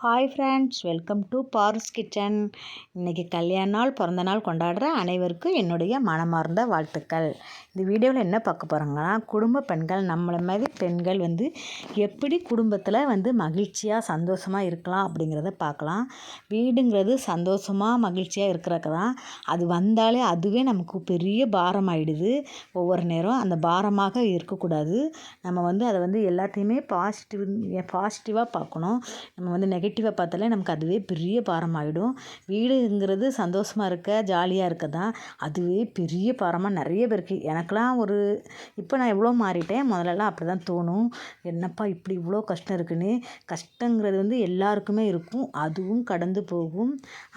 Hi friends welcome to பார்ஸ் kitchen இன்றைக்கி கல்யாண நாள் பிறந்த நாள் கொண்டாடுற அனைவருக்கும் என்னுடைய மனமார்ந்த வாழ்த்துக்கள். இந்த வீடியோவில் என்ன பார்க்க போகிறாங்கன்னா குடும்ப பெண்கள் நம்மளை மாதிரி பெண்கள் வந்து எப்படி குடும்பத்தில் வந்து மகிழ்ச்சியாக சந்தோஷமாக இருக்கலாம் அப்படிங்கிறத பார்க்கலாம். வீடுங்கிறது சந்தோஷமாக மகிழ்ச்சியாக இருக்கிறக்கு தான். அது வந்தாலே அதுவே நமக்கு பெரிய பாரம் ஆகிடுது ஒவ்வொரு நேரம் அந்த பாரமாக இருக்கக்கூடாது. நம்ம வந்து அதை வந்து எல்லாத்தையுமே பாசிட்டிவ் பாசிட்டிவாக பார்க்கணும். நம்ம வந்து நெகட்டிவ் நெகட்டிவாக பார்த்தாலே நமக்கு அதுவே பெரிய பாரமாகிடும் வீடுங்கிறது சந்தோஷமாக இருக்க ஜாலியாக இருக்க தான் அதுவே பெரிய பாரமாக நிறைய பேருக்கு. எனக்கெலாம் ஒரு இப்போ நான் எவ்வளோ மாறிட்டேன் முதலெல்லாம் அப்படி தான் தோணும். என்னப்பா இப்படி இவ்வளோ கஷ்டம் இருக்குன்னு. கஷ்டங்கிறது வந்து எல்லாருக்குமே இருக்கும். அதுவும் கடந்து போகும்.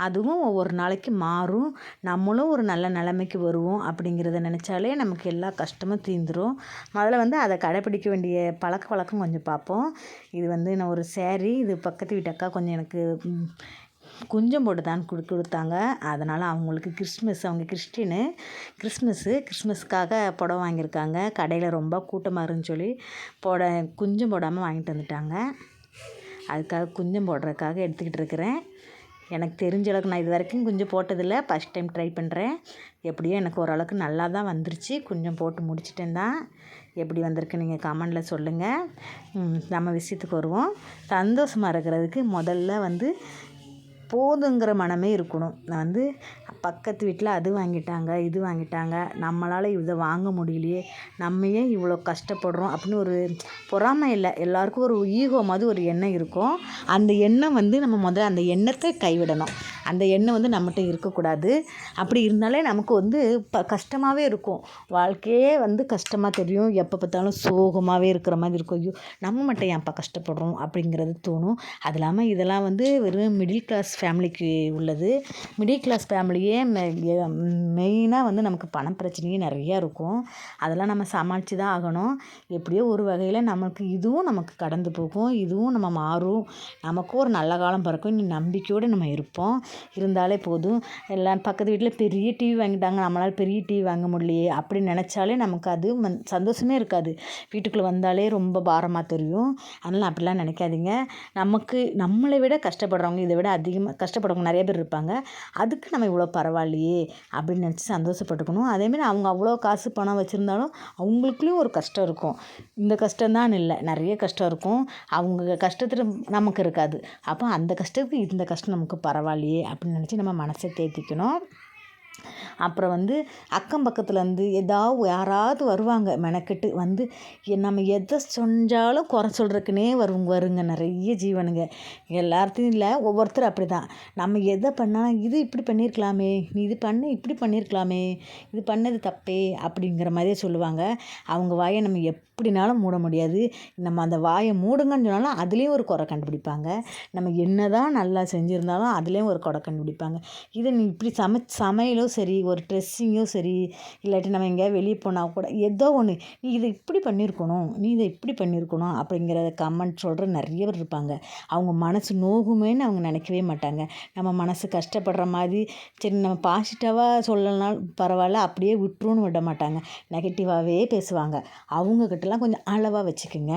அதுவும் ஒவ்வொரு நாளைக்கு மாறும். நம்மளும் ஒரு நல்ல நிலைமைக்கு வருவோம் அப்படிங்கிறத நினச்சாலே நமக்கு எல்லா கஷ்டமும் தீந்துடும் முதல்ல வந்து அதை கடைப்பிடிக்க வேண்டிய பழக்க வழக்கம் கொஞ்சம் பார்ப்போம். இது வந்து நான் ஒரு சேரீ இது பக்கத்து வீட்டு அக்கா கொஞ்சம் எனக்கு குஞ்சம் போட்டு தான் கொடு கொடுத்தாங்க. அதனால் அவங்களுக்கு கிறிஸ்மஸ் அவங்க கிறிஸ்டினு கிறிஸ்மஸ்ஸு கிறிஸ்மஸ்க்காக புடவ வாங்கியிருக்காங்க. கடையில் ரொம்ப கூட்டமாக இருந்துன்னு சொல்லி புட குஞ்சம் போடாமல் வாங்கிட்டு வந்துட்டாங்க. அதுக்காக குஞ்சம் போடுறதுக்காக எடுத்துக்கிட்டு இருக்கிறேன். எனக்கு தெரிஞ்ச அளவுக்கு நான் இது வரைக்கும் கொஞ்சம் போட்டதில்லை. ஃபஸ்ட் டைம் ட்ரை பண்ணுறேன் எப்படியோ எனக்கு ஓரளவுக்கு நல்லா தான் வந்துருச்சு. கொஞ்சம் போட்டு முடிச்சிட்டேன் தான். எப்படி வந்திருக்கு நீங்கள் கமெண்டில் சொல்லுங்கள் நம்ம விஷயத்துக்கு வருவோம். சந்தோஷமாக இருக்கிறதுக்கு முதல்ல வந்து போதுங்கிற மனமே இருக்கணும். நான் வந்து பக்கத்து வீட்டில் அது வாங்கிட்டாங்க இது வாங்கிட்டாங்க நம்மளால் இதை வாங்க முடியலையே நம்ம ஏன் இவ்வளோ கஷ்டப்படுறோம் அப்படின்னு ஒரு பொறாமை இல்லை. எல்லாருக்கும் ஒரு ஈகோ மாதிரி ஒரு எண்ணம் இருக்கும். அந்த எண்ணம் வந்து நம்ம முதல்ல அந்த எண்ணத்தை கைவிடணும். அந்த எண்ணம் வந்து நம்மகிட்ட இருக்கக்கூடாது. அப்படி இருந்தாலே நமக்கு வந்து ப கஷ்டமாகவே இருக்கும். வாழ்க்கையே வந்து கஷ்டமாக தெரியும். எப்போ பார்த்தாலும் சோகமாகவே இருக்கிற மாதிரி இருக்கும். ஐயோ நம்ம மட்டும் ஏன்ப்பா கஷ்டப்படுறோம்? அப்படிங்கிறது தோணும். அது இல்லாமல் இதெல்லாம் வந்து வெறும் மிடில் கிளாஸ் ஃபேமிலிக்கு உள்ளது. மிடில் கிளாஸ் ஃபேமிலியே மெயினாக வந்து நமக்கு பணம் பிரச்சனையே நிறையா இருக்கும். அதெல்லாம் நம்ம சமாளித்து தான் ஆகணும். எப்படியோ ஒரு வகையில் நமக்கு இதுவும் நமக்கு கடந்து போகும். இதுவும் நம்ம மாறும். நமக்கும் ஒரு நல்ல காலம் பிறக்கும். இன்னும் நம்பிக்கையோடு நம்ம இருப்போம். இருந்தாலே போதும். எல்லாம் பக்கத்து வீட்டில் பெரிய டிவி வாங்கிட்டாங்க. நம்மளால் பெரிய டிவி வாங்க முடியலையே. அப்படின்னு நினச்சாலே நமக்கு அது சந்தோஷமே இருக்காது. வீட்டுக்குள்ளே வந்தாலே ரொம்ப பாரமாக தெரியும். அதனால் அப்படிலாம் நினைக்காதீங்க. நமக்கு நம்மளை விட கஷ்டப்படுறவங்க இதை விட அதிகமாக கஷ்டப்படுறவங்க நிறைய பேர் இருப்பாங்க. அதுக்கு நம்ம இவ்வளோ பரவாயில்லையே அப்படின்னு நினச்சி சந்தோஷப்பட்டுக்கணும். அதேமாரி அவங்க அவ்வளோ காசு பணம் வச்சுருந்தாலும் அவங்களுக்குள்ளேயும் ஒரு கஷ்டம் இருக்கும். இந்த கஷ்டம்தான் இல்லை. நிறைய கஷ்டம் இருக்கும். அவங்க கஷ்டத்தில் நமக்கு இருக்காது. அப்போ அந்த கஷ்டத்துக்கு இந்த கஷ்டம் நமக்கு பரவாயில்லையே அப்படின்னு நினச்சி நம்ம மனசை தேற்றிக்கணும் அப்புறம் வந்து அக்கம் பக்கத்துலேருந்து ஏதாவது யாராவது வருவாங்க மெனக்கெட்டு வந்து நம்ம எதை செஞ்சாலும் குறை சொல்கிறதுக்குன்னே வருவங்க வருங்க. நிறைய ஜீவனுங்க. எல்லாத்தையும் இல்லை ஒவ்வொருத்தர் அப்படி தான் நம்ம எதை பண்ணால் இது இப்படி பண்ணியிருக்கலாமே நீ இது பண்ணு இப்படி பண்ணியிருக்கலாமே இது பண்ணது தப்பே அப்படிங்கிற மாதிரியே சொல்லுவாங்க. அவங்க வாயை நம்ம எப்படினாலும் மூட முடியாது. நம்ம அந்த வாயை மூடுங்கன்னு சொன்னாலும் அதுலேயும் ஒரு குறை கண்டுபிடிப்பாங்க. நம்ம என்ன தான் நல்லா செஞ்சுருந்தாலும் அதுலேயும் ஒரு குறை கண்டுபிடிப்பாங்க. இதை நீ இப்படி சமை சமையலும் சரி ஒரு ட்ரெஸ்ஸிங்கும் சரி இல்லாட்டி நம்ம எங்கேயாவது வெளியே போனால் கூட ஏதோ ஒன்று நீ இதை இப்படி பண்ணியிருக்கணும் நீ இதை இப்படி பண்ணியிருக்கணும் அப்படிங்கிற கமெண்ட் சொல்கிற நிறைய பேர் இருப்பாங்க. அவங்க மனசு நோகுமேன்னு அவங்க நினைக்கவே மாட்டாங்க. நம்ம மனசு கஷ்டப்படுற மாதிரி சரி நம்ம பாசிட்டிவாக சொல்லலாம் பரவாயில்ல அப்படியே விட்டுருன்னு விட மாட்டாங்க. நெகட்டிவாகவே பேசுவாங்க. அவங்கக்கிட்டலாம் கொஞ்சம் அளவாக வச்சுக்கோங்க.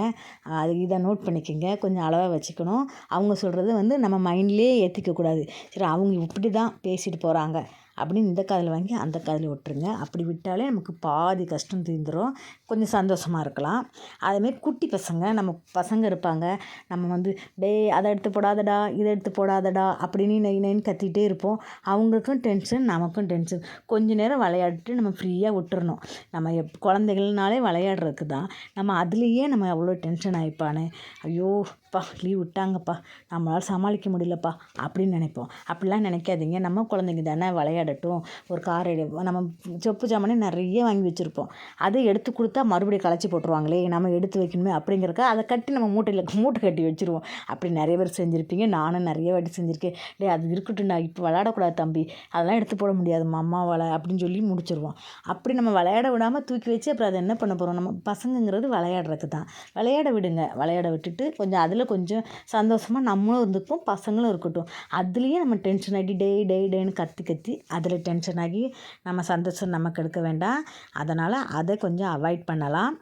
அது இதை நோட் பண்ணிக்கோங்க. கொஞ்சம் அளவாக வச்சுக்கணும். அவங்க சொல்கிறது வந்து நம்ம மைண்ட்லேயே ஏற்றிக்கக்கூடாது சரி அவங்க இப்படி தான் பேசிட்டு போகிறாங்க அப்படின்னு இந்த காதில் வாங்கி அந்த காதில் விட்டுருங்க அப்படி விட்டாலே நமக்கு பாதி கஷ்டம் தீர்ந்துடும் கொஞ்சம் சந்தோஷமாக இருக்கலாம். அதேமாரி குட்டி பசங்க நம்ம பசங்க இருப்பாங்க. நம்ம வந்து டே அதை எடுத்து போடாதடா இதை எடுத்து போடாதடா அப்படின்னு நை நைன்னு கத்திகிட்டே இருப்போம். அவங்களுக்கும் டென்ஷன் நமக்கும் டென்ஷன். கொஞ்ச நேரம் விளையாடிட்டு நம்ம ஃப்ரீயாக விட்டுறணும் நம்ம எப் குழந்தைகள்னாலே விளையாடுறதுக்கு தான் நம்ம அதுலேயே நம்ம அவ்வளோ டென்ஷன் ஆகிப்பானே ஐயோ அப்பா லீவ் விட்டாங்கப்பா. நம்மளால் சமாளிக்க முடியலப்பா அப்படின்னு நினைப்போம். அப்படிலாம் நினைக்காதீங்க. நம்ம குழந்தைங்க தானே விளையாடட்டும். ஒரு கார் நம்ம சொப்பு சாமானே நிறைய வாங்கி வச்சுருப்போம். அதை எடுத்து கொடுத்தா மறுபடியும் களைச்சி போட்டுருவாங்களே நம்ம எடுத்து வைக்கணுமே அப்படிங்கிறக்க அதை கட்டி நம்ம மூட்டையில் மூட்டை கட்டி வச்சுருவோம். அப்படி நிறைய பேர் செஞ்சுருப்பீங்க. நானும் நிறைய வாட்டி செஞ்சுருக்கேன். டே அது இருக்கட்டும் நான் இப்போ விளையாடக்கூடாது தம்பி. அதெல்லாம் எடுத்து போட முடியாது. அம்மாவால் அப்படின்னு சொல்லி முடிச்சிருவோம். அப்படி நம்ம விளையாட விடாமல் தூக்கி வச்சு அப்புறம் அதை என்ன பண்ண போகிறோம் நம்ம பசங்கங்கிறது விளையாடுறதுக்கு தான். விளையாட விடுங்க. விளையாட விட்டுட்டு கொஞ்சம் அதில் கொஞ்சம் சந்தோஷமாக நம்மளும் இருந்துப்போம் பசங்களும் இருக்கட்டும். அதுலேயே நம்ம டென்ஷன் ஆகி டே டே டேன்னு கத்தி கத்தி அதில் டென்ஷன் ஆகி நம்ம சந்தோஷம் நமக்கு எடுக்க வேண்டாம். அதனால் அதை கொஞ்சம் அவாய்ட் பண்ணலாம்.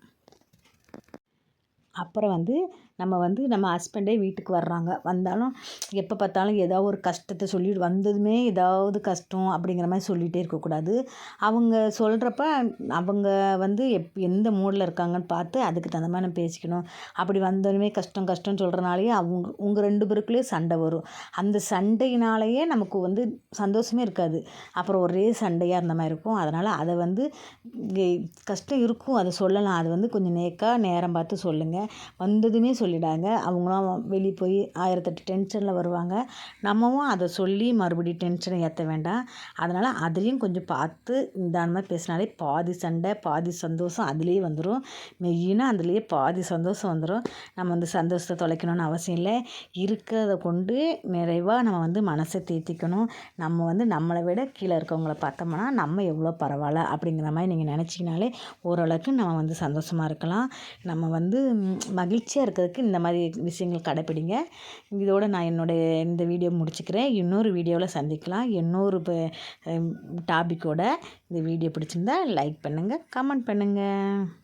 அப்புறம் வந்து நம்ம வந்து நம்ம ஹஸ்பண்டே வீட்டுக்கு வர்றாங்க. வந்தாலும் எப்போ பார்த்தாலும் ஏதாவது ஒரு கஷ்டத்தை சொல்லிட்டு வந்ததுமே ஏதாவது கஷ்டம் அப்படிங்கிற மாதிரி சொல்லிகிட்டே இருக்கக்கூடாது அவங்க சொல்கிறப்ப அவங்க வந்து எப் எந்த மூடில் இருக்காங்கன்னு பார்த்து அதுக்கு தகுந்த மாதிரி நம்ம பேசிக்கணும். அப்படி வந்தோடனே கஷ்டம் கஷ்டம்னு சொல்கிறனாலேயே அவங்க உங்கள் ரெண்டு பேருக்குள்ளேயே சண்டை வரும். அந்த சண்டையினாலேயே நமக்கு வந்து சந்தோஷமே இருக்காது. அப்புறம் ஒரே சண்டையாக இருந்த மாதிரி இருக்கும். அதனால் அதை வந்து கஷ்டம் இருக்கும். அதை சொல்லலாம். அது வந்து கொஞ்சம் நேக்காக நேரம் பார்த்து சொல்லுங்கள் வந்ததுமே சொல்லிடாங்க. அவங்களாம் வெளியே போய் ஆயிரத்தெட்டு டென்ஷனில் வருவாங்க. நம்மவும் அதை சொல்லி மறுபடியும் டென்ஷனை ஏற்ற வேண்டாம். அதனால் அதுலேயும் கொஞ்சம் பார்த்து நிதானமாக பேசினாலே பாதி சண்டை பாதி சந்தோஷம் அதுலேயே வந்துடும் மெயினாக அதுலேயே பாதி சந்தோஷம் வந்துடும் நம்ம வந்து சந்தோஷத்தை தொலைக்கணும்னு அவசியம் இல்லை. இருக்கிறத கொண்டு நிறைவாக நம்ம வந்து மனசை தேத்திக்கணும். நம்ம வந்து நம்மளை விட கீழே இருக்கவங்கள பார்த்தோம்னா நம்ம எவ்வளோ பரவாயில்ல அப்படிங்கிற மாதிரி நீங்கள் நினச்சிங்கனாலே ஓரளவுக்கு நம்ம வந்து சந்தோஷமாக இருக்கலாம். நம்ம வந்து மகிழ்ச்சியாக இருக்கிறதுக்கு இந்த மாதிரி விஷயங்கள் கடைப்பிடிங்க. இதோடு நான் என்னுடைய இந்த வீடியோ முடிச்சுக்கிறேன். இன்னொரு வீடியோவில் சந்திக்கலாம். இன்னொரு டாப்பிக்கோட இந்த வீடியோ பிடிச்சிருந்தா லைக் பண்ணுங்கள் கமெண்ட் பண்ணுங்கள்